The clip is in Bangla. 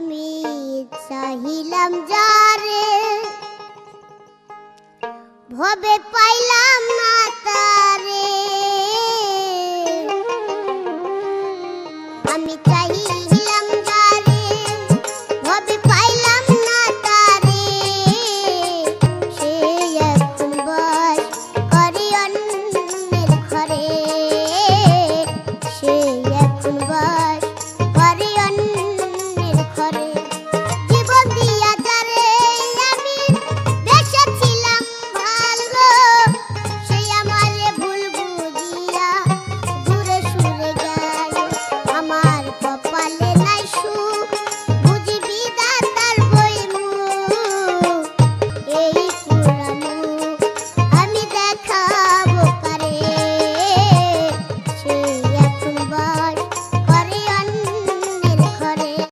আমি চাহিলাম যারে ভবে পাইলাম না তারে। আমি চাহিলাম